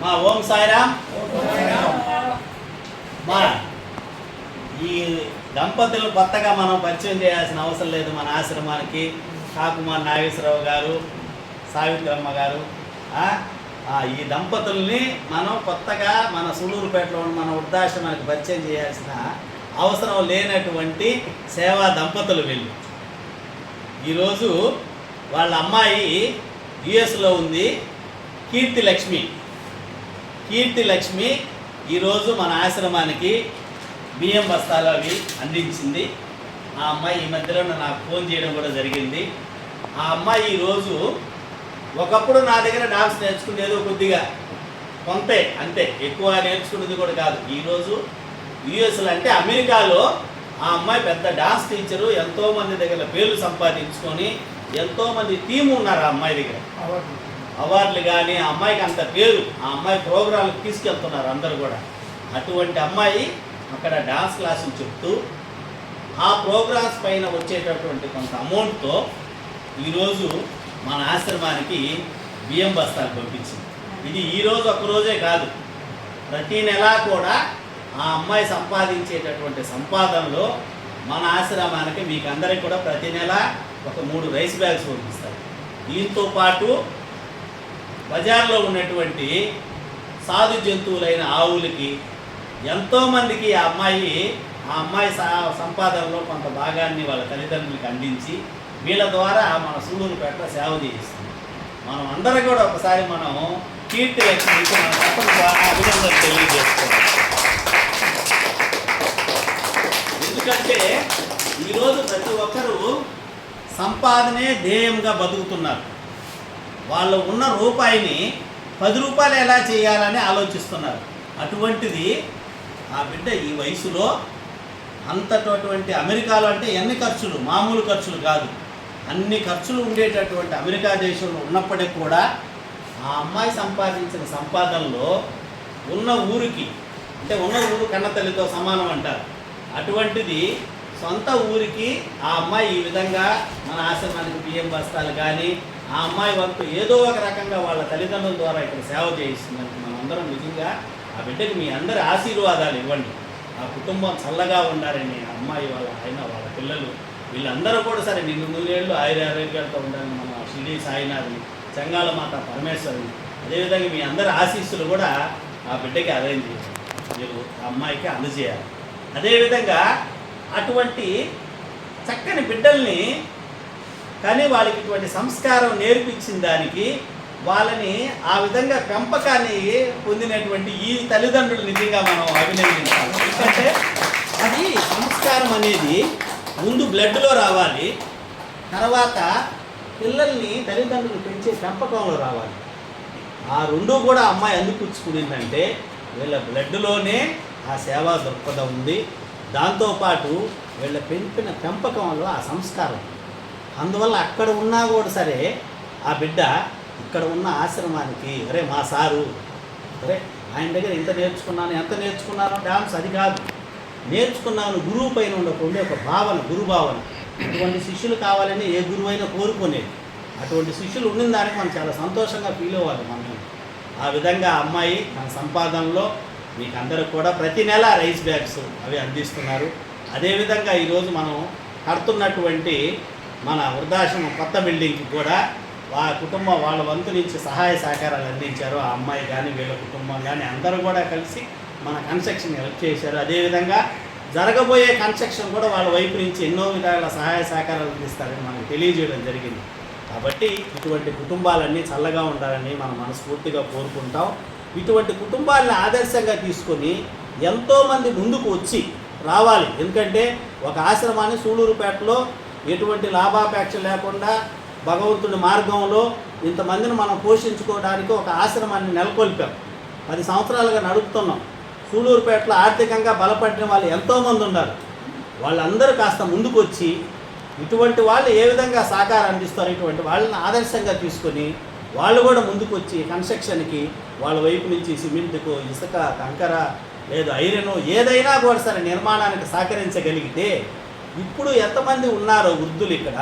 మా ఓం సాయిరామ్. మా ఈ దంపతులు కొత్తగా మనం పరిచయం చేయాల్సిన అవసరం లేదు మన ఆశ్రమానికి. కాకుమార్ నాగేశ్వరరావు గారు సావిత్రమ్మ గారు. ఈ దంపతుల్ని మనం కొత్తగా మన సులూరుపేటలో ఉన్న మన వృద్ధాశ్రమానికి పరిచయం చేయాల్సిన అవసరం లేనటువంటి సేవా దంపతులు వీళ్ళు. ఈరోజు వాళ్ళ అమ్మాయి యుఎస్లో ఉంది కీర్తి లక్ష్మి కీర్తి లక్ష్మి ఈరోజు మన ఆశ్రమానికి బియ్యం బస్తాలు అవి అందించింది. ఆ అమ్మాయి ఈ మధ్యలో నాకు ఫోన్ చేయడం కూడా జరిగింది. ఆ అమ్మాయి ఈరోజు ఒకప్పుడు నా దగ్గర డాన్స్ నేర్చుకునేదో కొద్దిగా కొంతే అంతే. ఎక్కువ నేర్చుకునేది కూడా కాదు. ఈరోజు యుఎస్లో అంటే అమెరికాలో ఆ అమ్మాయి పెద్ద డాన్స్ టీచరు ఎంతోమంది దగ్గర పేర్లు సంపాదించుకొని ఎంతోమంది టీము ఉన్నారు ఆ అమ్మాయి దగ్గర. అవార్డులు కానీ ఆ అమ్మాయికి అంత పేరు ఆ అమ్మాయి ప్రోగ్రాంలకు తీసుకెళ్తున్నారు అందరూ కూడా. అటువంటి అమ్మాయి అక్కడ డాన్స్ క్లాసులు చెప్తూ ఆ ప్రోగ్రామ్స్ పైన వచ్చేటటువంటి కొంత అమౌంట్తో ఈరోజు మన ఆశ్రమానికి బియ్యం బస్తాలు పంపించింది. ఇది ఈరోజు ఒక్కరోజే కాదు. ప్రతి నెలా కూడా ఆ అమ్మాయి సంపాదించేటటువంటి సంపాదనలో మన ఆశ్రమానికి మీకు అందరికి కూడా ప్రతి నెల ఒక మూడు రైస్ బ్యాగ్స్ పంపిస్తారు. దీంతో పాటు బజార్లో ఉన్నటువంటి సాధు జంతువులైన ఆవులకి ఎంతోమందికి ఆ అమ్మాయి ఆ అమ్మాయి సా- సంపాదనలో కొంత భాగాన్ని వాళ్ళ తల్లిదండ్రులకు అందించి వీళ్ళ ద్వారా మన సూళ్ళూరుపేట సేవ చేయిస్తుంది. మనం అందరం కూడా ఒకసారి మనం కీర్తి లక్ష్మికి మన తప్పని అభినందనలు తెలియజేసుకోవాలి ఎందుకంటే ఈరోజు ప్రతి ఒక్కరూ సంపాదనే ధ్యేయంగా బతుకుతున్నారు. వాళ్ళు ఉన్న రూపాయిని పది రూపాయలు ఎలా చేయాలని ఆలోచిస్తున్నారు. అటువంటిది ఆ బిడ్డ ఈ వయసులో అంతటువంటి అమెరికాలో అంటే ఎన్ని ఖర్చులు? మామూలు ఖర్చులు కాదు. అన్ని ఖర్చులు ఉండేటటువంటి అమెరికా దేశంలో ఉన్నప్పటికీ కూడా ఆ అమ్మాయి సంపాదించిన సంపాదనలో ఉన్న ఊరికి అంటే ఉన్న ఊరు కన్నతల్లితో సమానం అంటారు. అటువంటిది సొంత ఊరికి ఆ అమ్మాయి ఈ విధంగా మన ఆశ్రమానికి బియ్యం బస్తాలు కానీ ఆ అమ్మాయి వంతు ఏదో ఒక రకంగా వాళ్ళ తల్లిదండ్రుల ద్వారా ఇక్కడ సేవ చేయిస్తుందని మనందరం నిజంగా ఆ బిడ్డకి మీ అందరి ఆశీర్వాదాలు ఇవ్వండి. ఆ కుటుంబం చల్లగా ఉండాలని ఆ అమ్మాయి వాళ్ళ ఆయన వాళ్ళ పిల్లలు వీళ్ళందరూ కూడా సరే నిన్ను నూరేళ్ళు ఆయుర ఆరోగ్యాలతో ఉండాలని మన షిరిడి సాయినాథ్ని చెంగాల మాత పరమేశ్వరుని అదేవిధంగా మీ అందరి ఆశీస్సులు కూడా ఆ బిడ్డకి అరేంజ్ చేయాలి మీరు ఆ అమ్మాయికి అందజేయాలి. అదేవిధంగా అటువంటి చక్కని బిడ్డల్ని కానీ వాళ్ళకి ఇటువంటి సంస్కారం నేర్పించిన దానికి వాళ్ళని ఆ విధంగా పెంపకాన్ని పొందినటువంటి ఈ తల్లిదండ్రులు నిజంగా మనం అభినందించాలి. ఎందుకంటే అది సంస్కారం అనేది ముందు బ్లడ్లో రావాలి తర్వాత పిల్లల్ని తల్లిదండ్రులు పెంచే పెంపకంలో రావాలి. ఆ రెండు కూడా అమ్మాయి అందుకుచ్చుకునిందంటే వీళ్ళ బ్లడ్లోనే ఆ సేవా దృక్పథం ఉంది. దాంతోపాటు వీళ్ళ పెంపిన పెంపకంలో ఆ సంస్కారం ఉంది. అందువల్ల అక్కడ ఉన్నా కూడా సరే ఆ బిడ్డ ఇక్కడ ఉన్న ఆశ్రమానికి అరే మా సారు అరే ఆయన దగ్గర ఇంత నేర్చుకున్నాను ఎంత నేర్చుకున్నాను డాన్స్ అది కాదు. నేర్చుకున్నాను గురువు పైన ఉండకుండా ఒక భావన గురు భావన. అటువంటి శిష్యులు కావాలని ఏ గురువు అయినా కోరుకునేది. అటువంటి శిష్యులు ఉండిన దానికి మనం చాలా సంతోషంగా ఫీల్ అవ్వాలి మనం ఆ విధంగా అమ్మాయి తన సంపాదనలో మీకు అందరికి కూడా ప్రతి నెల రైస్ బ్యాగ్స్ అవి అందిస్తున్నారు. అదేవిధంగా ఈరోజు మనం కడుతున్నటువంటి మన వృద్ధాశ్రమం కొత్త బిల్డింగ్కి కూడా వా కుటుంబం వాళ్ళ వంతు నుంచి సహాయ సహకారాలు అందించారు. ఆ అమ్మాయి కానీ వీళ్ళ కుటుంబం కానీ అందరూ కూడా కలిసి మన కన్స్ట్రక్షన్ హెల్ప్ చేశారు. అదేవిధంగా జరగబోయే కన్స్ట్రక్షన్ కూడా వాళ్ళ వైపు నుంచి ఎన్నో విధాల సహాయ సహకారాలు అందిస్తారని మనకు తెలియజేయడం జరిగింది. కాబట్టి ఇటువంటి కుటుంబాలన్నీ చల్లగా ఉండాలని మనం మనస్ఫూర్తిగా కోరుకుంటాం. ఇటువంటి కుటుంబాలను ఆదర్శంగా తీసుకొని ఎంతోమంది ముందుకు వచ్చి రావాలి. ఎందుకంటే ఒక ఆశ్రమాన్ని సూళూరుపేటలో ఎటువంటి లాభాపేక్ష లేకుండా భగవంతుడి మార్గంలో ఇంతమందిని మనం పోషించుకోవడానికి ఒక ఆశ్రమాన్ని నెలకొల్పాం. పది సంవత్సరాలుగా నడుపుతున్నాం. సూలూరుపేటలో ఆర్థికంగా బలపడిన వాళ్ళు ఎంతోమంది ఉన్నారు. వాళ్ళందరూ కాస్త ముందుకొచ్చి ఇటువంటి వాళ్ళు ఏ విధంగా సహకారం అందిస్తారు ఇటువంటి వాళ్ళని ఆదర్శంగా తీసుకొని వాళ్ళు కూడా ముందుకొచ్చి కన్స్ట్రక్షన్కి వాళ్ళ వైపు నుంచి సిమెంట్కు ఇసుక కంకర లేదు ఐరన్ ఏదైనా కూడా సరే నిర్మాణానికి సహకరించగలిగితే ఇప్పుడు ఎంతమంది ఉన్నారో వృద్ధులు ఇక్కడ?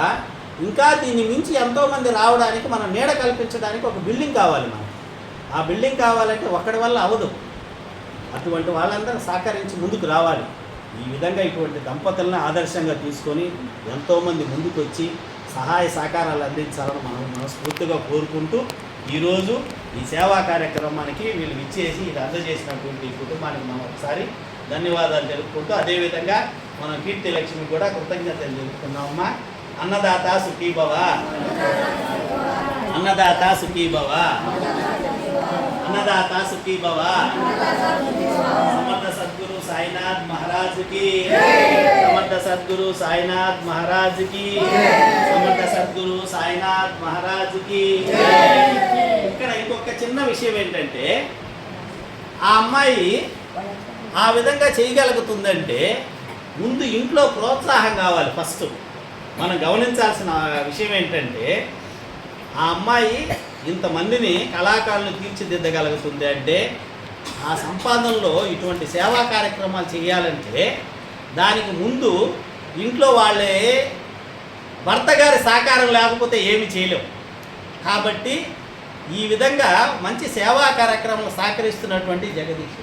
ఇంకా దీన్ని మించి ఎంతోమంది రావడానికి మనం నీడ కల్పించడానికి ఒక బిల్డింగ్ కావాలి మనకు. ఆ బిల్డింగ్ కావాలంటే ఒక్కడి వల్ల అవదు అటువంటి వాళ్ళందరూ సహకరించి ముందుకు రావాలి. ఈ విధంగా ఇటువంటి దంపతులను ఆదర్శంగా తీసుకొని ఎంతోమంది ముందుకు వచ్చి సహాయ సహకారాలు అందించాలని మనం మనస్ఫూర్తిగా కోరుకుంటూ ఈరోజు ఈ సేవా కార్యక్రమానికి వీళ్ళు ఇచ్చేసి ఇది అందజేసినటువంటి కుటుంబానికి మనం ఒకసారి ధన్యవాదాలు తెలుపుకుంటూ అదేవిధంగా మనం కీర్తి లక్ష్మి కూడా కృతజ్ఞతలు తెలుపుకున్నామమ్మా అన్నదాత సుఖీభవ అన్నదాత సుఖీభవ అన్నదాత సుఖీభవ సమర్థ సద్గురు సాయినాథ్ మహారాజ్కి సమర్థ సద్గురు సాయినాథ్ మహారాజ్కి సమర్థ సద్గురు సాయినాథ్ మహారాజ్కి ఇక్కడ ఇంకొక చిన్న విషయం ఏంటంటే ఆ అమ్మాయి ఆ విధంగా చేయగలుగుతుందంటే ముందు ఇంట్లో ప్రోత్సాహం కావాలి ఫస్ట్. మనం గమనించాల్సిన విషయం ఏంటంటే ఆ అమ్మాయి ఇంతమందిని కళాకారులను తీర్చిదిద్దగలుగుతుంది అంటే ఆ సంపాదనలో ఇటువంటి సేవా కార్యక్రమాలు చేయాలంటే దానికి ముందు ఇంట్లో వాళ్ళే భర్త గారి సహకారం లేకపోతే ఏమి చేయలేం. కాబట్టి ఈ విధంగా మంచి సేవా కార్యక్రమం సహకరిస్తున్నటువంటి జగదీష్.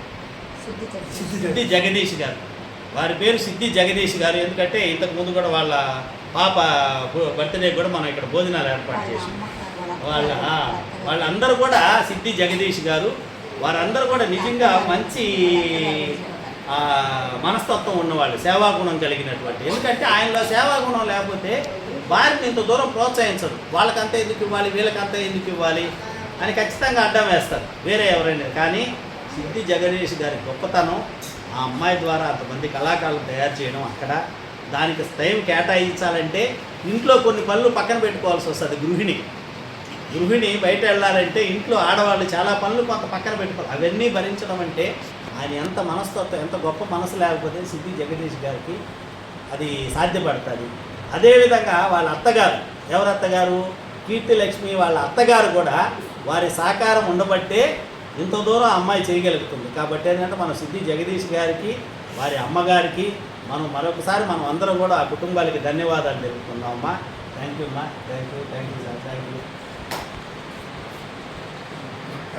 సిద్ధి జగదీష్ గారు. వారి పేరు సిద్ధి జగదీష్ గారు. ఎందుకంటే ఇంతకుముందు కూడా వాళ్ళ పాప బర్త్డే కూడా మనం ఇక్కడ భోజనాలు ఏర్పాటు చేసాం వాళ్ళ వాళ్ళందరూ కూడా సిద్ధి జగదీష్ గారు. వారందరూ కూడా నిజంగా మంచి మనస్తత్వం ఉన్నవాళ్ళు సేవాగుణం కలిగినటువంటి. ఎందుకంటే ఆయనలో సేవాగుణం లేకపోతే వారిని ఇంత దూరం ప్రోత్సహించరు. వాళ్ళకంతా ఎందుకు ఇవ్వాలి? వీళ్ళకంతా ఎందుకు ఇవ్వాలి? అని ఖచ్చితంగా అడ్డం వేస్తారు. వేరే ఎవరైనా. కానీ సిద్ధి జగదీష్ గారి గొప్పతనం ఆ అమ్మాయి ద్వారా అంతమంది కళాకారులు తయారు చేయడం అక్కడ. దానికి స్థయం కేటాయించాలంటే ఇంట్లో కొన్ని పనులు పక్కన పెట్టుకోవాల్సి వస్తుంది గృహిణి. గృహిణి బయట వెళ్ళాలంటే ఇంట్లో ఆడవాళ్ళు చాలా పనులు కొంత పక్కన పెట్టుకోవాలి. అవన్నీ భరించడం అంటే ఆయన ఎంత మనస్తత్వం ఎంత గొప్ప మనసు లేకపోతే సిద్ధి జగదీష్ గారికి అది సాధ్యపడుతుంది. అదేవిధంగా వాళ్ళ అత్తగారు ఎవరు అత్తగారు? కీర్తి లక్ష్మి వాళ్ళ అత్తగారు కూడా వారి సహకారం ఉండబట్టే ఇంత దూరం ఆ అమ్మాయి చేయగలుగుతుంది. కాబట్టి ఏంటంటే మన సిద్ధి జగదీష్ గారికి వారి అమ్మగారికి మనం మరొకసారి మనం అందరం కూడా ఆ కుటుంబాలకి ధన్యవాదాలు తెలుపుకున్నామమ్మా థ్యాంక్ యూ అమ్మా thank you thank you sir thank you